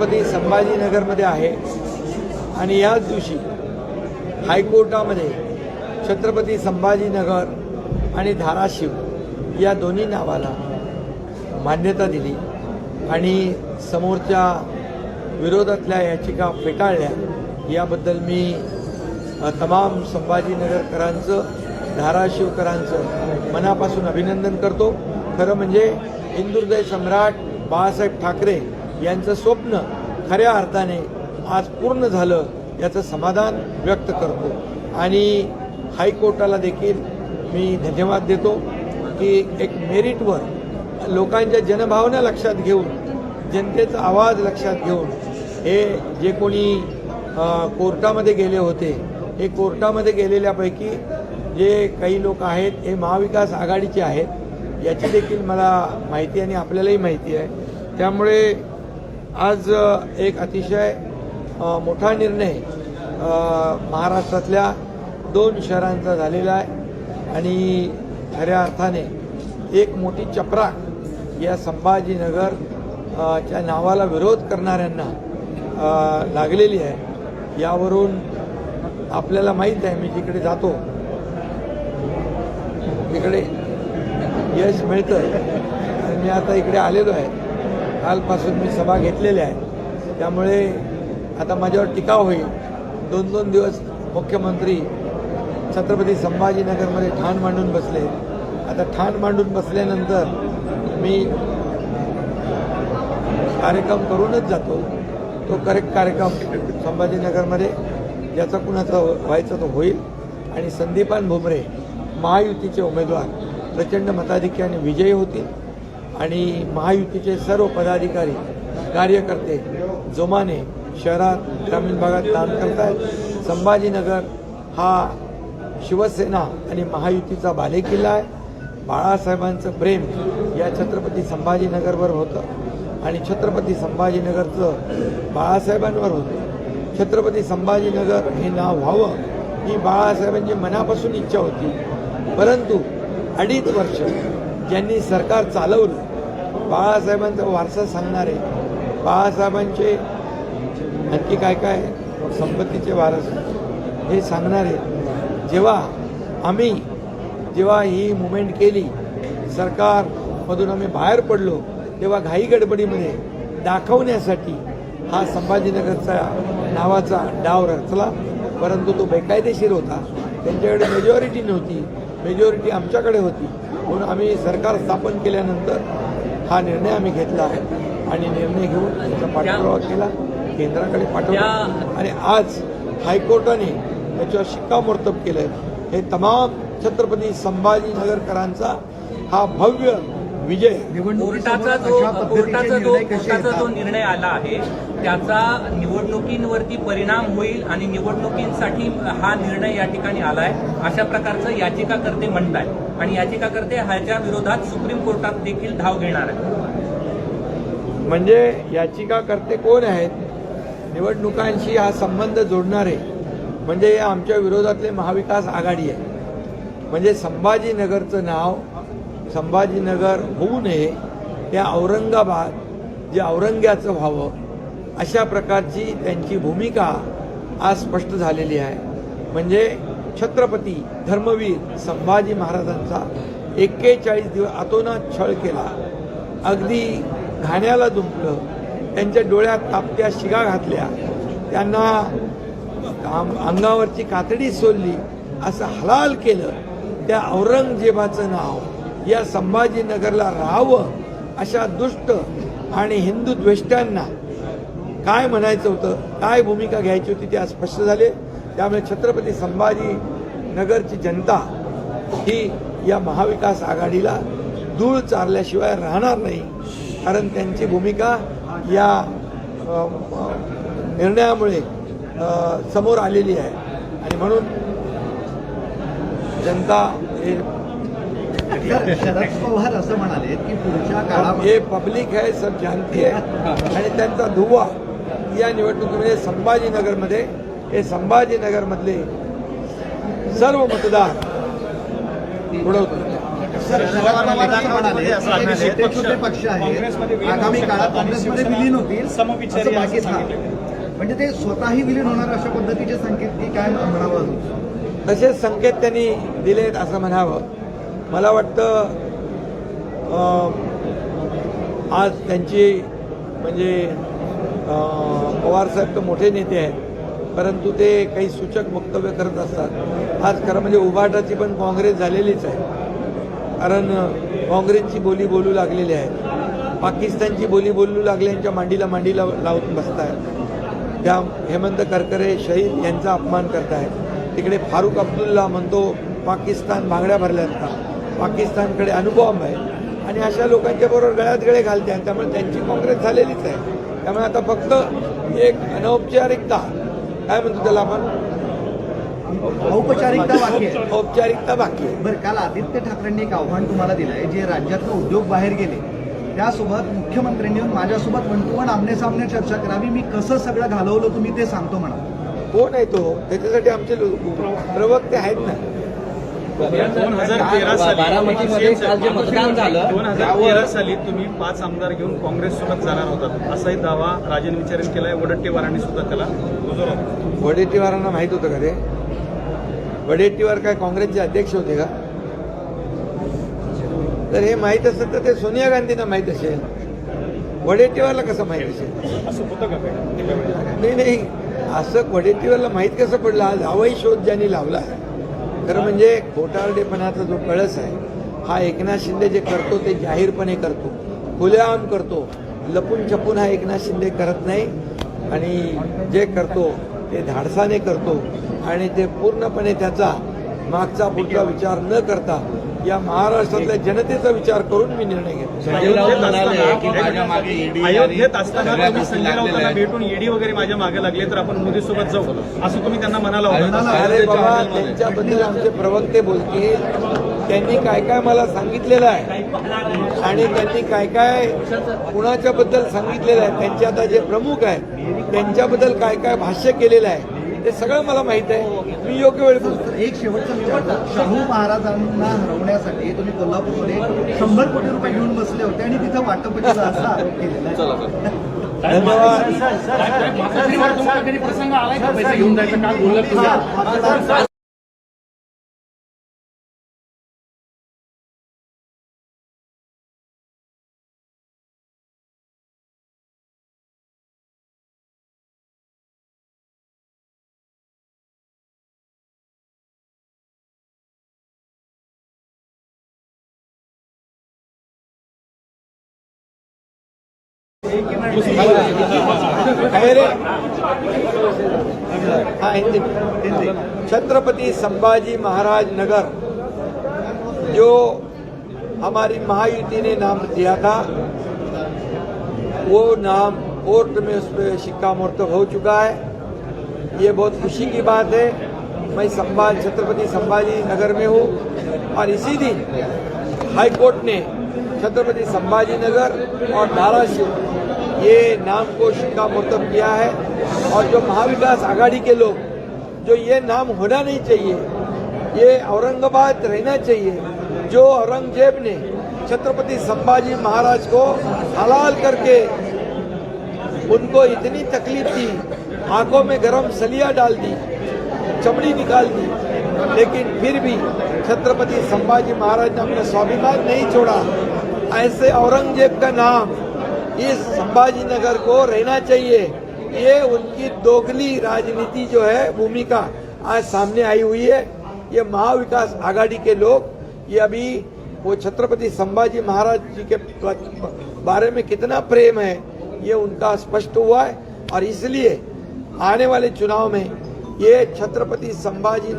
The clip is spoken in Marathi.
छत्रपती संभाजीनगरमध्ये आहे. आणि याच दिवशी हायकोर्टामध्ये छत्रपती संभाजीनगर आणि धाराशिव या दोन्ही नावाला मान्यता दिली. आणि समोरच्या विरोधातल्या याचिका फेटाळल्या. याबद्दल मी तमाम संभाजीनगरकरांचं धाराशिवकरांचं मनापासून अभिनंदन करतो. खरं म्हणजे हिंदुहृदय सम्राट बाळासाहेब ठाकरे यांचं स्वप्न खऱ्या अर्थाने आज पूर्ण झालं याचं समाधान व्यक्त करतो. आणि हायकोर्टाला देखील मी धन्यवाद देतो की एक मेरिटवर लोकांच्या जनभावना लक्षात घेऊन जनतेचा आवाज लक्षात घेऊन हे जे कोणी कोर्टामध्ये गेले होते हे कोर्टामध्ये गेलेल्यापैकी जे काही लोक आहेत हे महाविकास आघाडीचे आहेत याची देखील मला माहिती आणि आपल्यालाही माहिती आहे. त्यामुळे आज एक अतिशय मोठा निर्णय महाराष्ट्रातल्या दोन शहरांचा झालेला आहे. आणि खऱ्या अर्थाने एक मोठी चपराक या संभाजीनगर च्या नावाला विरोध करणाऱ्यांना लागलेली आहे. यावरून आपल्याला माहीत आहे मी जिकडे जातो तिकडे यश मिळतं आणि मी आता इकडे आलेलो आहे. कालपासून मी सभा घेतलेल्या आहे त्यामुळे आता माझ्यावर टीका होईल. दोन दोन दिवस मुख्यमंत्री छत्रपती संभाजीनगरमध्ये ठाण मांडून बसले. आता ठाण मांडून बसल्यानंतर मी कार्यक्रम करूनच जातो. तो करेक्ट कार्यक्रम संभाजीनगरमध्ये ज्याचा कुणाचा व्हायचा तो होईल. आणि संदीपान भुमरे महायुतीचे उमेदवार प्रचंड मताधिक्याने विजयी होतील. आणि महायुतीचे सर्व पदाधिकारी कार्यकर्ते जोमाने शहरात ग्रामीण भागात काम करत आहेत संभाजीनगर हा शिवसेना आणि महायुतीचा बालेकिल्ला आहे. बाळासाहेबांचं प्रेम या छत्रपती संभाजीनगरवर होतं आणि छत्रपती संभाजीनगरचं बाळासाहेबांवर होतं. छत्रपती संभाजीनगर हे नाव व्हावं ही बाळासाहेबांची मनापासून इच्छा होती. परंतु अडीच वर्ष ज्यांनी सरकार चालवलं बाळासाहेबांचा वारसा सांगणारे बाळासाहेबांचे आणखी काय काय संपत्तीचे वारस हे सांगणारे जेव्हा आम्ही जेव्हा ही मुवमेंट केली सरकारमधून आम्ही बाहेर पडलो तेव्हा घाई गडबडीमध्ये दाखवण्यासाठी हा संभाजीनगरचा नावाचा डाव रचला परंतु तो बेकायदेशीर होता. त्यांच्याकडे मेजॉरिटी नव्हती. मेजॉरिटी आमच्याकडे होती. म्हणून आम्ही सरकार स्थापन केल्यानंतर हा निर्णय आम्ही घेतला आहे. आणि निर्णय घेऊन त्याचा पाठपुरावा केला केंद्राकडे पाठवला. आणि आज हायकोर्टाने त्याच्यावर शिक्कामोर्तब केलंय. हे तमाम छत्रपती संभाजीनगरकरांचा हा भव्य विजय. कोर्टाचा जो कोर्टाचा जो कोर्टाचा जो निर्णय आला आहे त्याचा निवडणुकींवरती परिणाम होईल आणि निवडणुकींसाठी हा निर्णय या ठिकाणी आलाय. अशा प्रकारचं याचिकाकर्ते म्हणताय आणि याचिकाकर्ते ह्याच्या विरोधात सुप्रीम कोर्टात देखील धाव घेणार आहे म्हणजे याचिकाकर्ते कोण आहेत? निवडणुकांशी हा संबंध जोडणारे म्हणजे या आमच्या विरोधातले महाविकास आघाडी आहे. म्हणजे संभाजीनगरचं नाव संभाजीनगर होऊ नये या औरंगाबाद जे औरंग्याचं व्हावं अशा प्रकारची त्यांची भूमिका आज स्पष्ट झालेली आहे. म्हणजे छत्रपती धर्मवीर संभाजी महाराजांचा एक्केचाळीस दिवस अतोनात छळ केला. अगदी घाण्याला दुंपलं त्यांच्या डोळ्यात तापत्या शिगा घातल्या. त्यांना अंगावरची कातडी सोडली असं हलाल केलं. त्या औरंगजेबाचं नाव या संभाजीनगरला राहावं अशा दुष्ट आणि हिंदू द्वेष्ट्यांना काय म्हणायचं होतं? काय भूमिका घ्यायची होती? ते आज स्पष्ट झाले. त्यामुळे छत्रपती संभाजी नगरची जनता ही या महाविकास आघाडीला धूळ चारल्याशिवाय राहणार नाही. कारण त्यांची भूमिका या निर्णयामुळे समोर आलेली आहे. आणि म्हणून जनता हे शरद पवार असं म्हणाले की पुढच्या काळात हे पब्लिक आहे सब जानती आहे. आणि त्यांचा धुवा या निवडणुकीमध्ये संभाजीनगरमध्ये हे संभाजीनगरमधले सर्व मतदार छोटे पक्ष- आहेत. विलीन आगामी होऊ काळात शकतात. काँग्रेसमध्ये शिवसेना विलीन होतील समविचारी. म्हणजे ते स्वतःही विलीन होणार अशा पद्धतीचे संकेत की काय म्हणावं तसेच संकेत त्यांनी दिलेत असं म्हणावं. मला वाटतं आज त्यांची म्हणजे पवारसाहेब तर मोठे नेते आहेत. परंतु ते काही सूचक वक्तव्य करत असतात. आज खरं म्हणजे उभाटाची पण काँग्रेस झालेलीच आहे. कारण काँग्रेसची बोली बोलू लागलेली आहे पाकिस्तानची बोली बोलू लागल्यांच्या मांडीला मांडीला लावून बसतायत. त्या हेमंत करकरे शहीद यांचा अपमान करतायत. तिकडे फारूक अब्दुल्ला म्हणतो पाकिस्तान बांगड्या भरल्यात का? पाकिस्तानकडे अनुभव आहे. आणि अशा लोकांच्या बरोबर गळ्यात गळे घालते त्यामुळे त्यांची काँग्रेस झालेलीच आहे. त्यामुळे आता फक्त एक अनौपचारिकता काय म्हणतो त्याला आपण? औपचारिकता बाकी आहे. औपचारिकता बाकी आहे. बरं काल आदित्य ठाकरेंनी एक आव्हान तुम्हाला दिलं आहे जे राज्यातलं उद्योग बाहेर गेले त्यासोबत मुख्यमंत्र्यांनी येऊन माझ्यासोबत वन टू वन आमने सामने चर्चा करावी मी कसं सगळं घालवलं तुम्ही ते सांगतो म्हणा. कोण आहे तो? त्याच्यासाठी आमचे प्रवक्ते आहेत ना. दोन हजार तेरा साली काल जे मतदान झालं, दोन हजार तेरा साली तुम्ही पाच आमदार घेऊन काँग्रेस सोबत जाणार होतात. असाही दावा राजन विचारेन केलाय वडट्टीवारांनी सुद्धा त्याला. वडेट्टीवारांना माहीत होतं का ते? वडेट्टीवार काय काँग्रेसचे अध्यक्ष होते का? तर हे माहीत असेल तर ते सोनिया गांधींना माहीत असेल. वडेट्टीवारला कसं माहीत असेल? असं होतं का? नाही नाही. असं वडेट्टीवारला माहीत कसं पडलं? आज हवाई शोध ज्यांनी लावला आहे खरं म्हणजे खोटारडेपणाचा जो कळस आहे हा एकनाथ शिंदे जे करतो ते जाहीरपणे करतो. खुल्याआम करतो. लपून छपून हा एकनाथ शिंदे करत नाही. आणि जे करतो ते धाडसाने करतो. आणि ते पूर्णपणे त्याचा मागचा पुढचा विचार न करता या महाराष्ट्रातल्या जनतेचा विचार करून मी निर्णय घेतो. अयोध्येत असताना तुम्ही संजय राऊतांना. भेटून ईडी वगैरे माझ्या मागे लागले तर आपण मोदी सोबत जाऊ असं तुम्ही त्यांना म्हणाला होता. अरे बाबा त्यांच्याबद्दल आमचे प्रवक्ते बोलतील. त्यांनी काय काय मला सांगितलेलं आहे? आणि त्यांनी काय काय कुणाच्या बद्दल सांगितलेलं आहे? त्यांचे आता जे प्रमुख आहेत त्यांच्याबद्दल काय काय भाष्य केलेलं आहे? ते सगळं मला माहीत आहे. मी योग्य वेळ एक शेवटचा विचार शाहू महाराजांना हरवण्यासाठी तुम्ही कोल्हापूरमध्ये शंभर कोटी रुपये घेऊन बसले होते आणि तिथं असा आरोप केलेला आहे. धन्यवाद. रे छत्रपति संभाजी महाराज नगर, जो हमारी महायुति ने नाम दिया था, वो नाम कोर्ट में उस पर शिक्कामोर्तब हो चुका है। ये बहुत खुशी की बात है। मैं संभाज, छत्रपति संभाजी नगर में हूँ और इसी दिन हाई कोर्ट ने छत्रपति संभाजी नगर और धाराशिव ये नाम को शिक्कामोर्तब किया है? और जो महाविकास आघाड़ी के लोग, जो ये नाम होना नहीं चाहिए, ये औरंगाबाद रहना चाहिए, जो औरंगज़ेब ने छत्रपति संभाजी महाराज को हलाल करके उनको इतनी तकलीफ़ दी, आँखों में गरम सलिया डाल दी, चमड़ी निकाल दी, लेकिन फिर भी छत्रपति संभाजी महाराज ने अपना स्वाभिमान नहीं छोड़ा। ऐसे औरंगज़ेब का नाम इस संभाजी नगर को रहना चाहिए। ये उनकी दोगली राजनीति जो है, भूमिका आज सामने आई हुई है। ये महाविकास आघाड़ी के लोग, ये अभी वो छत्रपति संभाजी महाराज जी के बारे में कितना प्रेम है, ये उनका स्पष्ट हुआ है। और इसलिए आने वाले चुनाव में ये छत्रपति संभाजी